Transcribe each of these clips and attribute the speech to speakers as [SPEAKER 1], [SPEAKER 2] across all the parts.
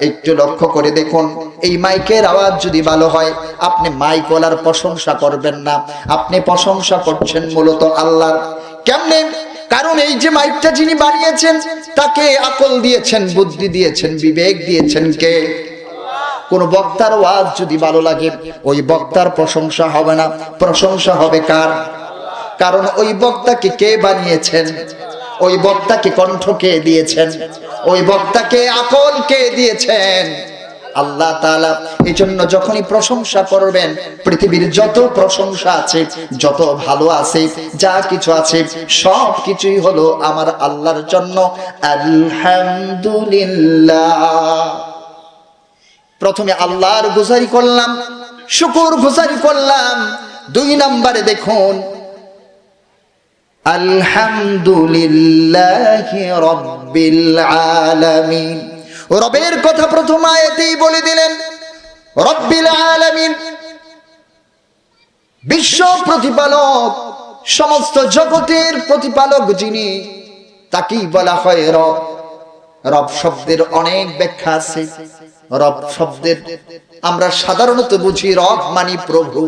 [SPEAKER 1] একটু লক্ষ্য করে দেখুন, এই মাইকের আওয়াজ যদি ভালো হয়, আপনি মাইক ওলার প্রশংসা করবেন না। আপনি প্রশংসা করছেন মূলত আল্লাহর কেমনে? কারণ এই যে মাইকটা যিনি বানিয়েছেন, তাকে আকল দিয়েছেন, বুদ্ধি দিয়েছেন, বিবেক দিয়েছেন কে? কোন বক্তার ওয়াজ যদি ভালো লাগে, ওই বক্তার প্রশংসা হবে না। প্রশংসা হবে কার? কারণ ওই বক্তাকে কে বানিয়েছেন? ওই বক্তাকে কণ্ঠ কে দিয়েছেন? ওই বক্তাকে আকল কে দিয়েছেন? আল্লাহ তাআলা এই জন্য যখনই প্রশংসা করবেন, পৃথিবীর যত প্রশংসা আছে, যত ভালো আছে, যা কিছু আছে, সব কিছুই হলো আমার আল্লাহর জন্য। আলহামদুলিল্লাহ। প্রথমে আল্লাহর গুজারি করলাম, শুকুর গুজারি করলাম। দুই নম্বরে দেখুন রবের কথা প্রথম আয়াতেই বলে দিলেন, রব্বিল আলামিন, বিশ্ব প্রতিপালক, সমস্ত জগতের প্রতিপালক যিনি, তাকেই বলা হয় রব। রব শব্দের অনেক ব্যাখ্যা আছে। রব শব্দের আমরা সাধারণত বুঝি রব মানি প্রভু।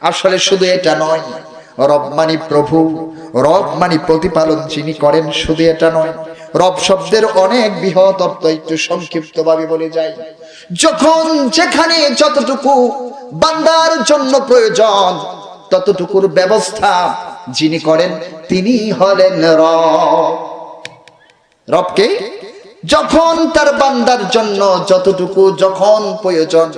[SPEAKER 1] আসলে শুধু এটা নয়, রব মানি প্রভু। রব মানে প্রতিপালন যিনি করেন, শুধু এটা নয়, রব শব্দের অনেক বৃহৎ অর্থ একটু সংক্ষিপ্ত ভাবে বলে যায় যখন যেখানে যতটুকু বান্দার জন্য প্রয়োজন, ততটুকুর ব্যবস্থা যিনি করেন, তিনি হলেন রব। রবকে যখন তার বান্দার জন্য যতটুকু যখন প্রয়োজন,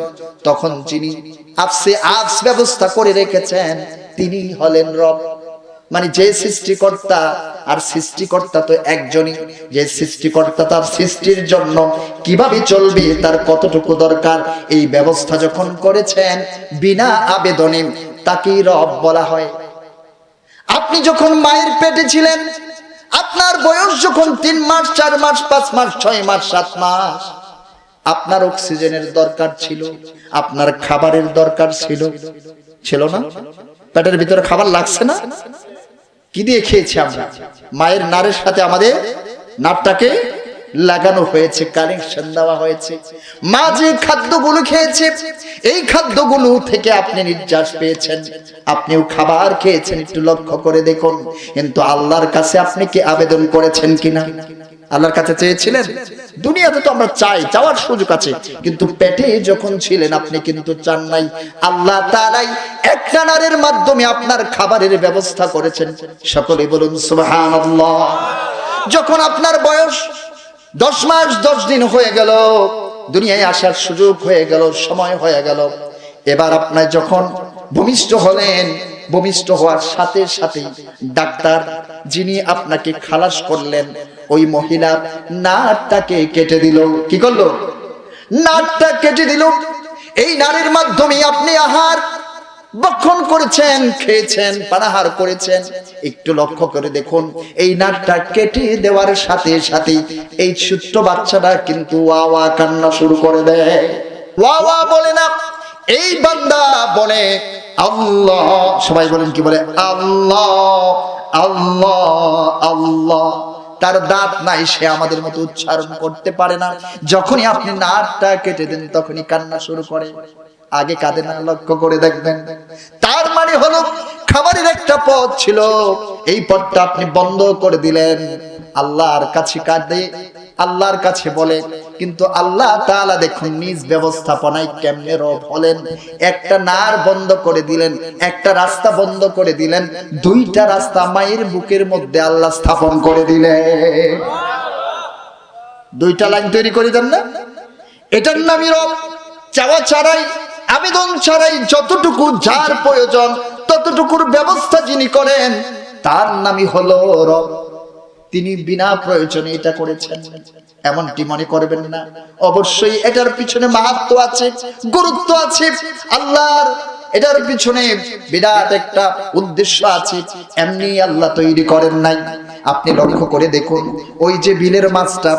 [SPEAKER 1] তখন যিনি আপসে আপস ব্যবস্থা করে রেখেছেন, তিনি হলেন রব। মানে যে সৃষ্টিকর্তা আর সৃষ্টিকর্তা তো একজনই। যে সৃষ্টিকর্তা তার সৃষ্টির জন্য কীভাবে চলবে তার কতটুকু দরকার? এই ব্যবস্থা যখন করেছেন বিনা আবেদনে তাকেই রব বলা হয়। আপনি যখন মায়ের পেটে ছিলেন, আপনার বয়স যখন তিন মাস, চার মাস, পাঁচ মাস, ছয় মাস, সাত মাস, আপনার অক্সিজেনের দরকার ছিল, আপনার খাবারের দরকার ছিল। ছিল না? পেটের ভিতরে খাবার লাগছে না? কি দিয়ে খেয়েছি আমরা? মায়ের নারের সাথে আমাদের নারটাকে লাগানো হয়েছে কানেকশন দেওয়া হয়েছে। মা যে খাদ্যগুলো খেয়েছে, এই খাদ্যগুলো থেকে আপনি নির্যাস পেয়েছেন। আপনিও খাবার খেয়েছেন, একটু লক্ষ্য করে দেখুন। কিন্তু আল্লাহর কাছে আপনি কি আবেদন করেছেন কিনা? আল্লাহর কাছে চেয়েছিলেন, দুনিয়াতে তো আমরা চাই চাওয়ার সুযোগ আছে। কিন্তু পেটে যখন ছিলেন আপনি কিন্তু চান নাই। আল্লাহ তাআলাই একটা নারের মাধ্যমে আপনার খাবারের ব্যবস্থা করেছেন। সকলে বলুন, সুবহানাল্লাহ। যখন আপনার বয়স দশ মাস, দশ দিন হয়ে গেল, দুনিয়ায় আসার সুযোগ হয়ে গেল, সময় হয়ে গেল। এবার আপনার যখন ভূমিষ্ঠ হলেন, ভূমিষ্ঠ হওয়ার সাথে সাথে ডাক্তার যিনি আপনাকে খালাস করলেন ওই মহিলা নাটটাকে কেটে দিল। কি করল? নাটটা কেটে দিল। এই নারীর মাধ্যমে আপনি আহার বক্ষণ করেছেন, খেয়েছেন, পানাহার করেছেন। একটু লক্ষ্য করে দেখুন, এই নাটটা কেটে দেওয়ার সাথে সাথে এই ছোট্ট বাচ্চাটা কিন্তু ওয়া কান্না শুরু করে দেয়। ওয়া বলে না, এই বান্দা বলে, আল্লাহ। সবাই বলেন কি বলে? আল্লাহ আল্লাহ আল্লাহ। তার দাঁত নাই, সে আমাদের মতো উচ্চারণ করতে পারে না। যখনই আপনি নাকটা কেটে দেন, তখনই কান্না শুরু করে। আগে কাঁদে না লক্ষ্য করে দেখবেন। তার মানে হলো, খাবারের একটা পথ ছিল। এই পথটা আপনি বন্ধ করে দিলেন। আল্লাহর কাছে কাঁদে আল্লাহর কাছে বলে, কিন্তু আল্লাহ তাআলা দেখুন নিজ ব্যবস্থাপনায় কেমনে রব হলেন। একটা নার বন্ধ করে দিলেন, একটা রাস্তা বন্ধ করে দিলেন, দুইটা রাস্তা মায়ের বুকের মধ্যে আল্লাহ স্থাপন করে দিলেন। দুইটা লাইন তৈরি করে দেন না? এটার নামই রব। চাওয়া ছাড়াই, আবেদন ছাড়াই যতটুকু যার প্রয়োজন, ততটুকুর ব্যবস্থা যিনি করেন, তার নামই হলো রব। তিনি বিনা প্রয়োজনে এটা করেছেন। এমনটি মনে করবেন না। অবশ্যই এটার পিছনে মাহাত্ম আছে, গুরুত্ব আছে, আল্লাহর এটার পিছনে বিরাট একটা উদ্দেশ্য আছে। এমনি আল্লাহ তৈরি করেন নাই। আপনি লক্ষ্য করে দেখুন, ওই যে বিলের মাছটা,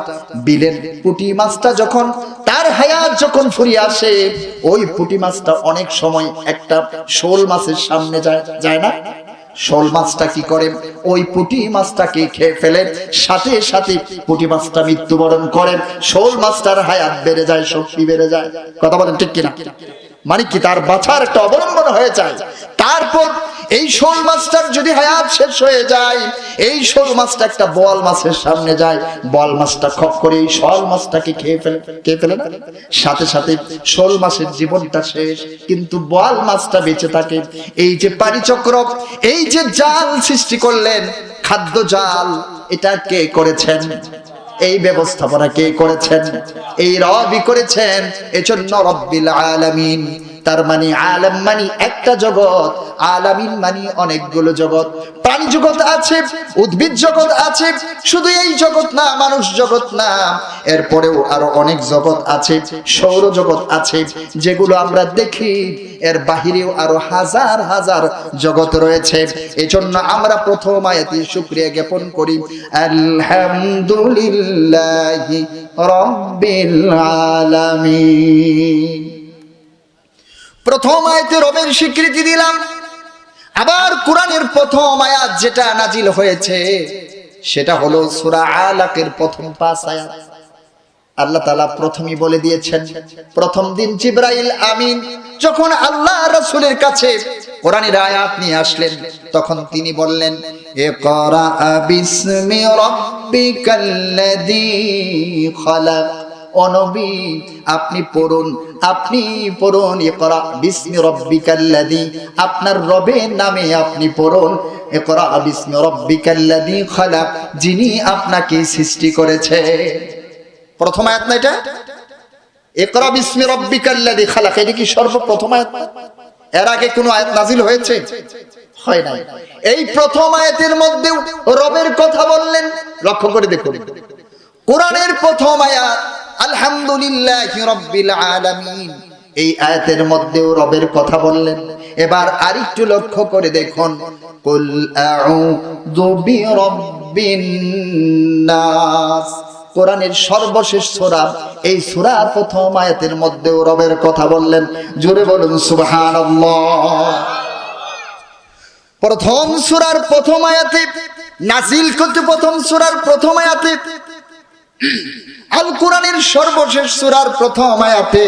[SPEAKER 1] বিলের পুটি মাছটা যখন, তার হায়াত যখন ফুরিয়ে আসে, ওই পুটি মাছটা অনেক সময় একটা শোল মাছের সামনে যায় যায় না? শোল মাছটা কি করে? ওই পুঁটি মাছটাকে খেয়ে ফেলে, সাথে সাথে পুটি মাছটা মৃত্যুবরণ করেন শোল মাছটার হায়াত বেড়ে যায়, শক্তি বেড়ে যায়। কথা বলেন ঠিক কিনা? মানে কি তার বাছার একটা অবলম্বন হয়ে যায়। তারপর এই শোল মাছটার যদি হায়াত শেষ হয়ে যায়, এই শোল মাছটা একটা বল মাছের সামনে যায়, বল মাছটা খপ করে এই শোল মাছটাকে খেয়ে ফেলে খেয়ে ফেলে না? সাথে সাথে শোল মাছের জীবনটা শেষ, কিন্তু বল মাছটা বেঁচে থাকে। এই যে পারিচক্র এই যে জাল সৃষ্টি করলেন, খাদ্য জাল, এটা কে করেছেন? এই ব্যবস্থাপনা কে করেছেন? এই রবি করেছেন, এজন্য রব্বিল আলামিন তার মানে আলম মানে একটা জগৎ, আলামিন মানে অনেকগুলো জগৎ। প্রাণী জগৎ আছে, উদ্ভিদ জগৎ আছে, শুধু এই জগৎ না, মানুষ জগৎ না। এরপরেও আরও অনেক জগৎ আছে, সৌর জগৎ আছে, যেগুলো আমরা দেখি। এর বাহিরেও আরও হাজার হাজার জগৎ রয়েছে। এজন্য আমরা প্রথম আয়াতে শুক্রিয়া জ্ঞাপন করি। আলহামদুলিল্লাহি রব্বিল আলামিন। প্রথম আয়াতে রবের স্বীকৃতি দিলাম। আবার কোরআনের প্রথম আয়াত যেটা নাজিল হয়েছে, সেটা হলো সূরা আলাকের প্রথম পাঁচ আয়াত। আল্লাহ তালা প্রথমই বলে দিয়েছেন, প্রথম দিন জিব্রাইল, আমিন। যখন আল্লাহ রসুলের কাছে কোরআনের আয়াত নিয়ে আসলেন, তখন তিনি বললেন এ করা বিস্মি রব্বিকাল্লাযী খালাক। অনবী, আপনি পড়ুন আপনি পড়ুন, ইকরা বিস্মি রব্বিকাল্লাযী, আপনার রবের নামে আপনি পড়ুন, ইকরা বিস্মি রব্বিকাল্লাযী খালাক, যিনি আপনাকে সৃষ্টি করেছে। প্রথম আয়াত না এটা? ইকরা বিস্মি রব্বিকাল্লাযী খালাক, এটা কি সর্বপ্রথম আয়াত? এর আগে কোনো আয়াত নাজিল হয়েছে? হয় নাই। এই প্রথম আয়াতের মধ্যেও রবের কথা বললেন, লক্ষ্য করে দেখুন। কোরআনের প্রথম আয়াত আলহামদুলিল্লাহ রব্বিল আলামিন। এই আয়াতের মধ্যেও রবের কথা বললেন। এবার আরেকটু লক্ষ্য করে দেখুন। কুল আউযু বিরাব্বিন কোরআনের সর্বশেষ সূরা, এই সূরার প্রথম আয়াতের মধ্যেও রবের কথা বললেন। জোরে বলুন, সুবহানাল্লাহ। প্রথম সূরার প্রথম আয়াতে, নাজিল করতে প্রথম সূরার প্রথম আয়াতে আল কোরআনের সর্বশেষ সূরার প্রথম আয়াতে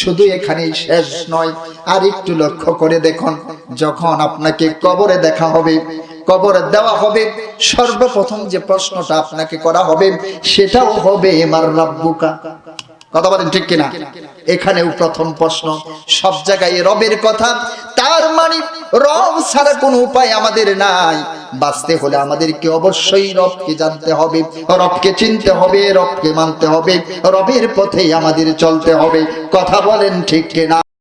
[SPEAKER 1] শুধু এখানেই শেষ নয়, আর একটু লক্ষ্য করে দেখুন, যখন আপনাকে কবরে দেখা হবে, কবরে দেওয়া হবে, সর্বপ্রথম যে প্রশ্নটা আপনাকে করা হবে, সেটাও হবে এমার রাব্বুকা? কথা বলেন ঠিক কিনা? এখানেও প্রথম প্রশ্ন, সব জায়গায় রবের কথা, তার মানে রব ছাড়া কোনো উপায় আমাদের নাই। বাঁচতে হলে আমাদেরকে অবশ্যই রবকে জানতে হবে, রবকে চিনতে হবে, রবকে মানতে হবে, রবের পথেই আমাদের চলতে হবে। কথা বলেন ঠিক কিনা?